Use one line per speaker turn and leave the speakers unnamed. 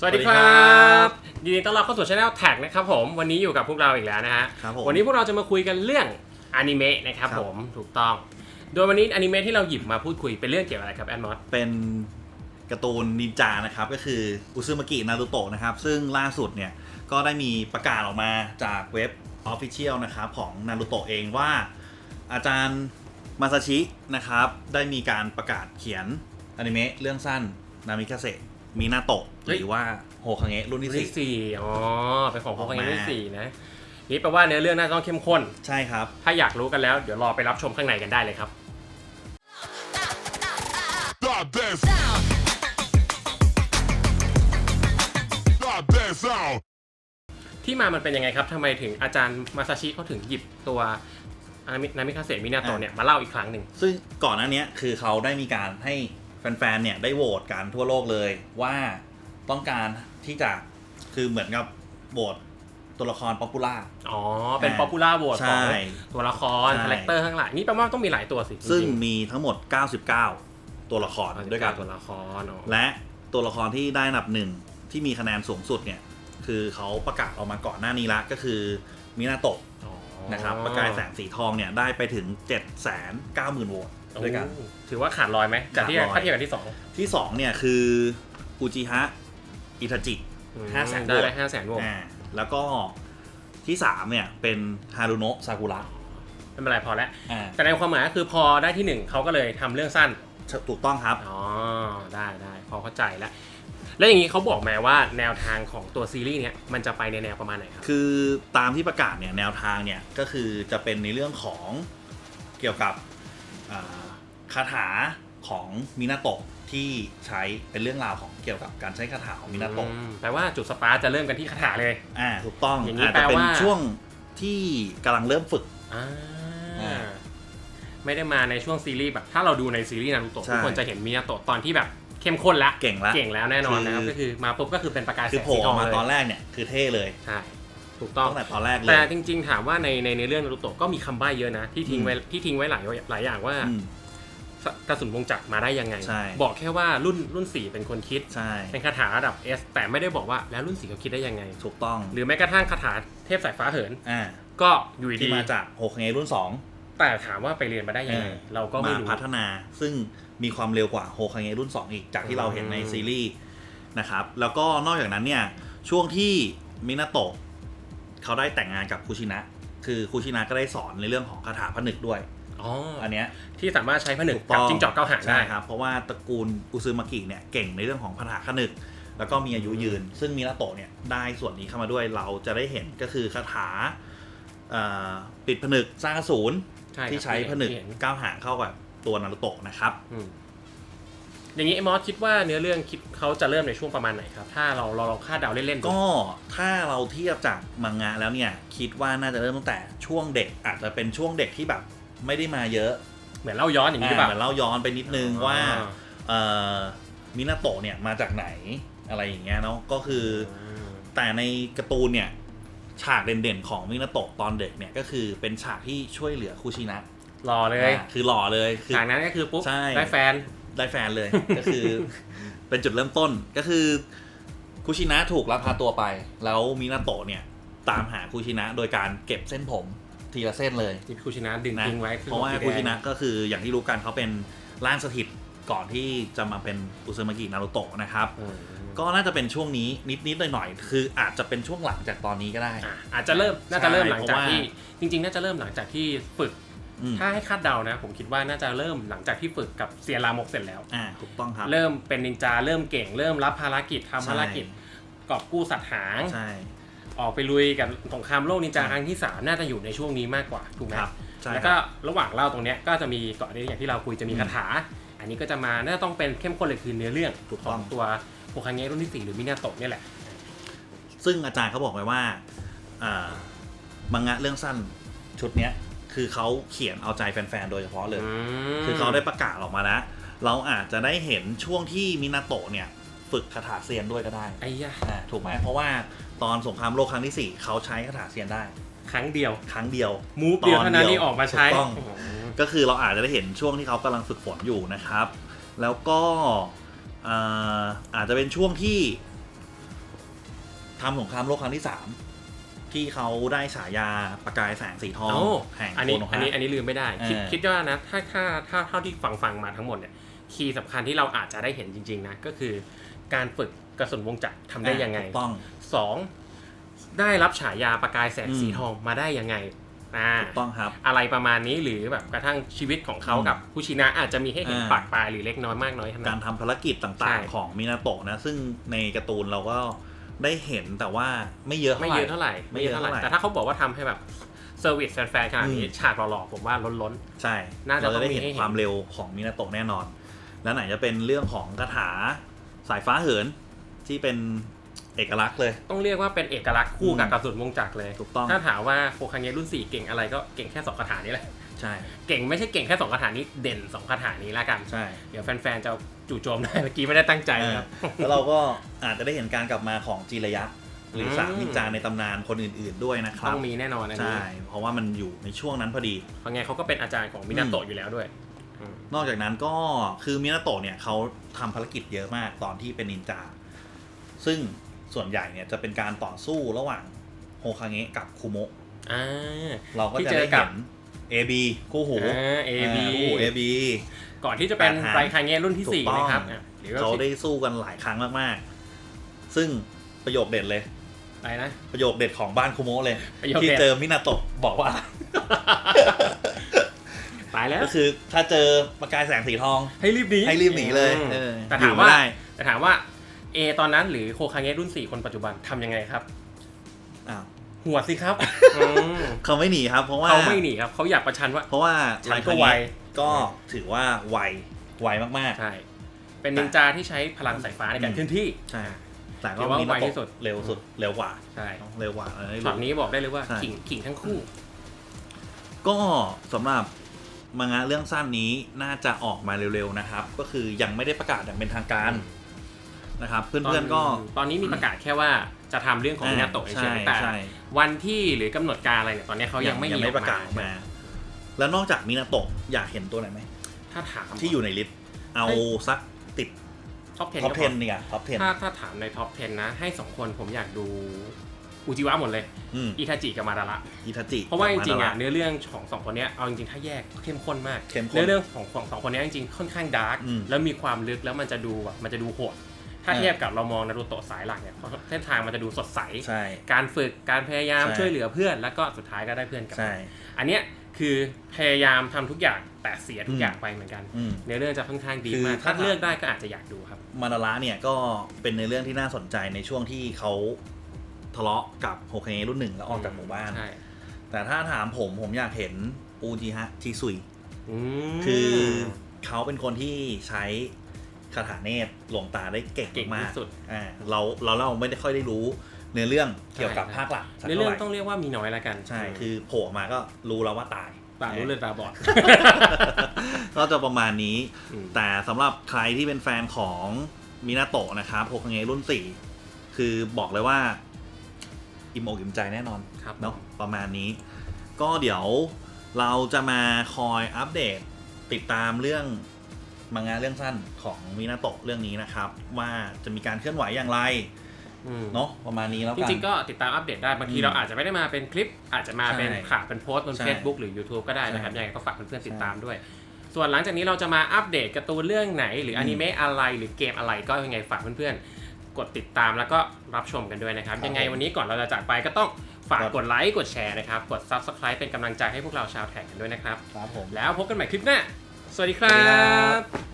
สวัสดีครับยินดีต้อนรับเข้าสู่ช anel แท็กนะครับผมวันนี้อยู่กับพวกเราอีกแล้วนะฮะ
ครับผม
วันนี้พวกเราจะมาคุยกันเรื่องอนิเมะนะครับ
ครับ
ผมถูกต้อง โดยวันนี้อนิเมะที่เราหยิบมาพูดคุยเป็นเรื่องเกี่ยวกับอะไรครับแอนมอส
เป็นการ์ตูนนินจานะครับ ก็คืออุซึมากินารูโตะนะครับ ซึ่งล่าสุดเนี่ย ก็ได้มีประกาศออกมาจากเว็บ Official นะครับ ของนารูโตะเองว่า อาจารย์มาซาชินะครับ ได้มีการประกาศเขียนอนิเมะเรื่องสั้นนามิคาเซ มินาโตะหรือว่าโฮคังเงะรุ่นที่
ที่
สี่
สี่อ๋อเป็นของพวก
ออกมา
ยังที่สี่นะนี่แปลว่าเนื้อเรื่องน่าจะต้องเข้มข้น
ใช่ครับ
ถ้าอยากรู้กันแล้วเดี๋ยวรอไปรับชมข้างในกันได้เลยครับ
Stop that sound. Stop that sound.
ที่มามันเป็นยังไงครับทำไมถึงอาจารย์มาซาชิเขาถึงหยิบตัวอามินามิคาเซมินาโตะเนี่ยมาเล่าอีกครั้งหนึ่ง
ซึ่งก่อนหน้าเนี้ยคือเขาได้มีการให้ แฟนๆเนี่ยได้โหวตกันทั่วโลกเลยว่าต้องการที่จะคือเหมือนกับโหวตตัวละครป๊อปปูล่า
อ๋อ เป็น
อ่า
ป๊อปปูล่าโหวตข
ใช่
องตัวละคร
ใช่
คาแรคเตอร์ข้างหลังนี่แปลว่าต้องมีหลายตัวสิ
ซึ่ง
จริ
มีทั้งหมด 99 ตัวละคร
ๆ
ด้วยกัน
ตัวละครอ๋อ
และตัวละครที่ได้อันดับหนึ่งที่มีคะแนนสูงสุดเนี่ย คือเขาประกาศออกมาก่อนหน้านี้ละก็คือมินาโตะ
อ๋อ
นะครับประกายแสงสีทองเนี่ยได้ไปถึง 7 9 0 0 0 0โหวต ด้วยกัน
โอ้ถือว่าขาดลอยไหมจากที่
ขาดลอย
ถ้าเทียบกับที่สอง
ที่2เนี่ยคืออุจิฮะอิทาจิห้าแสน
ได้
โหวต
ได้ห้าแสนโหวต
อ่าแล้วก็ที่3เนี่ยเป็นฮารุโนะซากุระ
ไม่เป็นไรพอแล้ว
อ่า
แต่ในความหมายก็คือพอได้ที่หนึ่งเขาก็เลยทำเรื่องสั้น
ถูกต้องครับ
อ๋อ ได้ได้พอเข้าใจแล้ว แล้วอย่างนี้เขาบอกมาว่าแนวทางของตัวซีรีส์เนี้ยมันจะไปในแนวประมาณไหนครับ
คือตามที่ประกาศเนี่ยแนวทางเนี่ยก็คือจะเป็นในเรื่องของเกี่ยวกับอ่า คาถาของมินาโตะที่ใช้เป็นเรื่องราวของเกี่ยวกับการใช้คาถาของมินาโตะ
อืมแปลว่าจุดสปาร์คจะเริ่มกันที่คาถาเลย
อ่าถูกต้อง
อย่างนี้
อาจจะเป็น
แปลว่า
ช่วงที่กำลังเริ่มฝึก
อ่า
อ่า
ไม่ได้มาในช่วงซีรีส์แบบ ถ้าเราดูในซีรีส์นารูโตะ
ใช่
ทุกคนจะเห็นมินาโตะตอนที่แบบเข้มข้นแล้ว
เก่งละ
เก่งแล้วแน่นอนนะครับ
คือ
ก็คือมาปุ๊บก็คือเป็นประกายแส
คืองโผล่
สี
อ
ท
อ
อกง
มา
เลย
ตอนแรกเนี่ยคือเท่เลย
ใช่ ถูกต้อง
ตั้งแต่ตอนแรกเล
แต่
ย
จริง ๆ ถามว่าในในในเรื่องนารูโตะก็มีคำใบ้เยอะนะ ที่ทิ้ง
อืม
ไว้ที่ทิ้งไว้หลายหลายอย่างว่า
อืม
กระสุนวงจักรมาได้ยังไง
ใช่
บอกแค่ว่ารุ่นรุ่นสี่เป็นคนคิด
ใช่
เป็นคาถาระดับ S แต่ไม่ได้บอกว่าแล้วรุ่นสี่เขาคิดได้ยังไง
ถูกต้อง
หรือแม้กระทั่งคาถาเทพสายฟ้าเหิน
อ่า
ก็อยู่
ที่
ดี
มาจากโฮคังเงะรุ่น 2
แต่ถามว่าไปเรียนมาได้ยังไง
เออ
เราก็ไม่
มา
รู้
พัฒนาซึ่งมีความเร็วกว่าโฮคังเงะรุ่น 2 อีกจากที่เราเห็นใน
อืม
ซีรีส์นะครับ แล้วก็นอกจากนั้นเนี่ย ช่วงที่มินาโตะ เขาได้แต่งงานกับคุชินะ คือคุชินะก็ได้สอนในเรื่องของคาถาผนึกด้วย
อ๋อ
อันเนี้ย
ที่สามารถใช้ผนึก
ถู
กับ
ต้
จิ้งจอกเก้าหาง
ใช่
ได้
ครับ เพราะว่าตระกูลอุซึมากิเนี่ยเก่งในเรื่องของคาถาผนึก แล้วก็มีอายุยืน ซึ่งมินาโตะเนี่ยได้ส่วนนี้เข้ามาด้วยเราจะได้เห็นก็คือคาถาเอ่อปิดผนึกสร้างอสูร
ใช่ครับ
ที่ใช้ผนึก
ที่เห็น
ก้าวหางเข้ากับตัวนารุโตะนะครับ
อืมอย่างนี้ไอ้มอสคิดว่าเนื้อเรื่องคิดเขาจะเริ่มในช่วงประมาณไหนครับ ถ้าเราเราลองคาดเดาเล่นๆดู
ก็ถ้าเราเทียบจากมังงะแล้วเนี่ย คิดว่าน่าจะเริ่มตั้งแต่ช่วงเด็กอาจจะเป็นช่วงเด็กที่แบบไม่ได้มาเยอะ
เหมือนเล่าย้อนอย่างนี้หรือเป
อ่า
ล่า
เหมือนเล่าย้อนไปนิดนึงว่า
อ่า
เอ่อมินาโตะเนี่ยมาจากไหนอะไรอย่างเงี้ยเนาะก็คืออแต่ในการ์ตูนเนี่ยฉากเด่นๆของมินาโตะตอนเด็กเนี่ยก็คือเป็นฉากที่ช่วยเหลือคูชินะ
รอเลย
อ่าคือหล่อเลยคือ
จากนั้นก็คือปุ๊บ
ใช่
ได้แฟน
ได้แฟนเลยก็คือ เป็นจุดเริ่มต้นก็คือคุชินะถูกลักพาตัวไป แล้วมินาโตะเนี่ย ตามหาคุชินะโดยการเก็บเส้นผมทีละเส้นเลย
ที่คูชินะดึง
นะ
ทิ้งไว้
เพราะว่าคุชินะก็คืออย่างที่รู้กันเขาเป็นร่างสถิตก่อนที่จะมาเป็นอุซึมากินารุโตะนะครับ
อืม
ก็น่าจะเป็นช่วงนี้นิดๆหน่อยๆคืออาจจะเป็นช่วงหลังจากตอนนี้ก็ได้
อะอาจจะเริ่มน่าจะเริ่มหลังจาก
เพราะว่า
ที่จริง ๆ น่าจะเริ่มหลังจากที่ฝึก
อืม
ถ้าให้คาดเดานะ ผมคิดว่าน่าจะเริ่มหลังจากที่ฝึกกับเซียรามกเสร็จแล้ว
อ่าถูกต้องครับ
เริ่มเป็นนินจาเริ่มเก่ง เริ่มรับภารกิจทำภารกิจกอบกู้สัตว์หาง
ใช่
ออกไปลุยกับสงครามโลกนินจาครั้งที่ 3 น่าจะอยู่ในช่วงนี้มากกว่าถูกไหม
ครับใช่
แล้ว
ค
ก็
รับ
ระหว่างเล่าตรงเนี้ยก็จะมีก่อนที่อย่างที่เราคุยจะมี
อืม
คาถา อันนี้ก็จะมาน่าจะต้องเป็นเข้มข้นเลยคือเนื้อเรื่อง
ถูก
ข
ต้
อ
องง
ตัวโคคังเงะรุ่นที่สี่หรือมินาโตะเนี่ยแหละ
ซึ่งอาจารย์เขาบอกไว้ว่าอ่ามังงะเรื่องสั้นชุดเนี้ย คือเขาเขียนเอาใจแฟนๆ โดยเฉพาะเลย คือเขาได้ประกาศออกมาแล้วเราอาจจะได้เห็นช่วงที่มินาโตะเนี่ย ฝึกคาถาเซียนด้วยก็ได้
ไอ้ยะ
อ่าถูกไหมเพราะว่าตอนสงครามโลกครั้งที่ 4 เขาใช้คาถาเซียนได้
ครั้งเดียว
ครั้งเดียว
มูฟเดียว
ตอน
เท่านั้น
เดียว
ที่ออกมาใช้
ถูกต้อง
โโห
ก็คือเราอาจจะได้เห็นช่วงที่เขากำลังฝึกฝนอยู่นะครับ แล้วก็อ่าอาจจะเป็นช่วงที่ทำสงครามโลกครั้งที่สาม ที่เขาได้ฉายาประกายแสงสีทอง
โอ้
แห่ง
อัน
โค
นี้
โน
อัน
ฮะ
นี้อันนี้ลืมไม่ได้ คิด
เออ
คิดว่านะถ้าถ้าถ้าเท่าที่ฟังฟังมาทั้งหมดเนี่ยคีย์สำคัญที่เราอาจจะได้เห็นจริง ๆ นะ ก็คือการฝึกกระสุนวงจักรทำได้ยังไง
ถูกต้อง
สองได้รับฉายาประกายแสง
อืม
สีทองมาได้ยังไงอ่า
ถูกต้องครับ
อะไรประมาณนี้หรือแบบกระทั่งชีวิตของเขา
อืม
กับผู้ชินะอาจจะมีให้เห็น
อ่า
ปากปลายหรือเล็กน้อยมากน้อยเท่า
การ
นั้น
ทำภารกิจ
ใช่
ต่างๆ ของมินาโตะนะ ซึ่งในการ์ตูนเราก็ ได้เห็นแต่ว่าไม่เยอะ
ไม่เยอะเท่าไหร่
ไม่เยอะเท่าไหร่
แต่ถ้าเขาบอกว่าทำให้แบบเซอร์วิสแฟนๆขนาดนี้
อืม
ฉากหล่อๆผมว่าล้น
ใช่
น่าจะ
เราจะได้
ต้องมี
เห็น
ให้เห็น
ความเร็วของมินาโตะแน่นอน แล้วไหนจะเป็นเรื่องของคาถาสายฟ้าเหินที่เป็นเอกลักษณ์เลย
ๆต้องเรียกว่าเป็นเอกลักษณ์คู่กับ
อืม
กระสุนวงจักรเลย
ถูกต้อง
ถ้าถามว่าโคคังเงะรุ่น 4 เก่งอะไรก็เก่งแค่สองคาถานี้แหละ
ใช่
เก่งไม่ใช่เก่งแค่สองคาถานี้เด่นสองคาถานี้ละกัน
ใช่
เดี๋ยวแฟนๆจะ จู่โจมได้เมื่อกี้ไม่ได้ตั้งใจนะครับ
แล้วเราก็อาจจะได้เห็นการกลับมาของจีระยะหรือ
ม
สามนินจาในตำนานคนอื่นๆด้วยนะครับ
ต้องมีแน่นอนอันนี้
ใช่เพราะว่ามันอยู่ในช่วงนั้นพอดี
เพราะไงเขาก็เป็นอาจารย์ของมินาโตะอยู่แล้วด้วยอืม
นอกจากนั้นก็คือมินาโตะเนี่ยเขาทำภารกิจเยอะมากตอนที่เป็นนินจา ซึ่งส่วนใหญ่เนี่ยจะเป็นการต่อสู้ระหว่างโฮคาเงะกับคุโมะ
อ่า
เราก็
ที่
จะ
เจอ
ได้
กั
เห็
บ
น AB คู่หู
เอบีา
คู่หู AB
ก่อนที่จะเป็น
แปดหาง
ไรคางเงะรุ่นที่
ถูก
สี่
ต้อง
นะครับอะหรือว่า
เขาได้สู้กันหลายครั้งมากๆ ซึ่งประโยคเด็ดเลย
อะไรนะ
ประโยคเด็ดของบ้านคุโมะเลย
ประโยค
ที่
เด็ด
เจอมินาโตะบอกว่า
ตายแล้ว
ก็คือถ้าเจอประกายแสงสีทอง
ให้รีบหนี
ให้รีบหนีเลย
อืม
เออ
แต่
อยู่
ถาม
ไม่
ว่า
ได้
แต่ถามว่าเอตอนนั้นหรือโคคางเงะรุ่น4คนปัจจุบันทำยังไงครับ
อ้าว
หัวดสิครับอืม
เขาไม่หนีครับ เพราะว่า
เขาไม่หนีครับเขาอยากประชันว่า
เพราะว่า
ฉันก็ไว
ก็ถือว่าไวไวมาก
ใช่เป็นนินจาที่ใช้พลังสายฟ้าในการ
อืม
เคลื่อนที่
ๆใช่แต่ก็
ถือว่า
มี
ไว
ระบบ
ที่สุด
เร็วสุดเร็วกว่า
ใช่
เร็วกว่าเออ
ช็อตนี้บอกได้เลยว่า
ใช่
ขิงขิงทั้งคู่
ก็สำหรับมังงะเรื่องสั้นนี้น่าจะออกมาเร็วๆนะครับ ก็คือยังไม่ได้ประกาศอย่างเป็นทางการนะครับ เพื่อนๆก็
ตอนนี้มีประกาศแค่ว่า จะทำเรื่องของมินาโตะเฉ
ใช่
ยๆแต่
ใช่
วันที่หรือกำหนดการอะไรเนี่ยตอนนี้เขายังไม่
ยัง
มี
ไม่
ออก
ประกาศออกมา แล้วนอกจากมินาโตะอยากเห็นตัวไหนไหม
ถ้าถาม
ที่อยู่ในลิสต์เอาสักติด
ท็อป10
ท็อป
ก็พ
10เนี่ยท็อป
ถ้าถ้าถามในท็อป10นะ ให้สองคนผมอยากดูอุจิวะหมดเลย
10อืม
อิทาจิกับมาดาระ
อิทาจิ
เพราะว่าจริงๆอะ
มาดา
เนื้อเรื่องของสองคนเนี้ยเอาจริงๆถ้าแยกเข้มข้นมาก
เข้มข้น
เนื้อเรื่องของของสองคนเนี้ยจริงๆค่อนข้างดาร์ก
อืม
แล้วมีความลึกแล้วมันจะดูแบบมันจะดูโหด ถ้า
เออ
เทียบกับเรามองนารูโตะสายหลักเนี่ยเส้นทางมันจะดูสดใส
ใช่
การฝึกการพยายาม
ใช่
ช่วยเหลือเพื่อน แล้วก็สุดท้ายก็ได้เพื่อนกลับ
ใช่
อันเนี้ยคือพยายามทำทุกอย่างแต่เสียทุ
อื
ก
ม
อย่างไปเหมือนกัน
อืม
เนื้อเรื่องจะค่อนข้างดี
คือ
มาก
ถ้า
ถ้าเลือกได้ก็อาจจะอยากดูครับ
มาดาระเนี่ยก็เป็นในอเรื่องที่น่าสนใจในช่วงที่เขาทะเลาะกับโฮเคเงรุ่นหนึ่งแล้วออกจากหมู่บ้าน
ใช่
แต่ถ้าถามผมผมอยากเห็นอูจิฮะชิซุย
อืม
คือเขาเป็นคนที่ใช้ คาถาเนตรหลวงตาได้เก่ง
เก่ง
มาก
ที่สุด
อ่าเราเราเราไม่ได้ค่อยได้รู้เนื้อเรื่องเกี่ยวกับ
ใช่
ภาคหลักสัก
ใน
เท่า
เรื่อ
ไห
ง
ร่
ต้องเรียกว่ามีน้อยแล้วกัน
ใช่คือโผล่ออกมาก็รู้แล้วว่าตาย
ตารู้เลยตาบอด
ก็จะประมาณนี้
อืม
แต่สำหรับใครที่เป็นแฟนของมินาโตะนะครับโฮคังเงรุ่น 4 คือบอกเลยว่า อิ่มอกอิ่มใจแน่นอน
ครับ
เนาะประมาณนี้ ก็เดี๋ยวเราจะมาคอยอัปเดตติดตามเรื่อง มังงะเรื่องสั้นของมินาโตะเรื่องนี้นะครับ ว่าจะมีการเคลื่อนไหวอย่างไร
อืม
เนาะประมาณนี้แล้ว
จ
กัน
ริงๆก็ติดตามอัปเดตได้ บางที
อืม
เราอาจจะไม่ได้มาเป็นคลิป อาจจะมาเป็น
ใช่
ข่าวเป็นโพสต์บน
ใช่
Facebook หรือ YouTube ก็ได้นะครับ
ใช่
ยังไงก็ฝากเพื่อนๆติด
ใช่
ตามด้วย ส่วนหลังจากนี้เราจะมาอัปเดตการ์ตูนเรื่องไหน หรืออ
ม
อนิเมะอะไรหรือเกมอะไรก็ยังไงฝากเพื่อนๆ กดติดตามแล้วก็รับชมกันด้วยนะครับ
ครับ
ยังไงวันนี้ก่อนเราจะจากไปก็ต้องฝาก
ครับ
กดไลค์กดแชร์นะครับ กด Subscribe เป็นกำลังใจให้พวกเราชาวแท็กกันด้วยนะครับ
ครับผม
แล้วพบกันใหม่คลิปหน้า สวัสดีครั
บ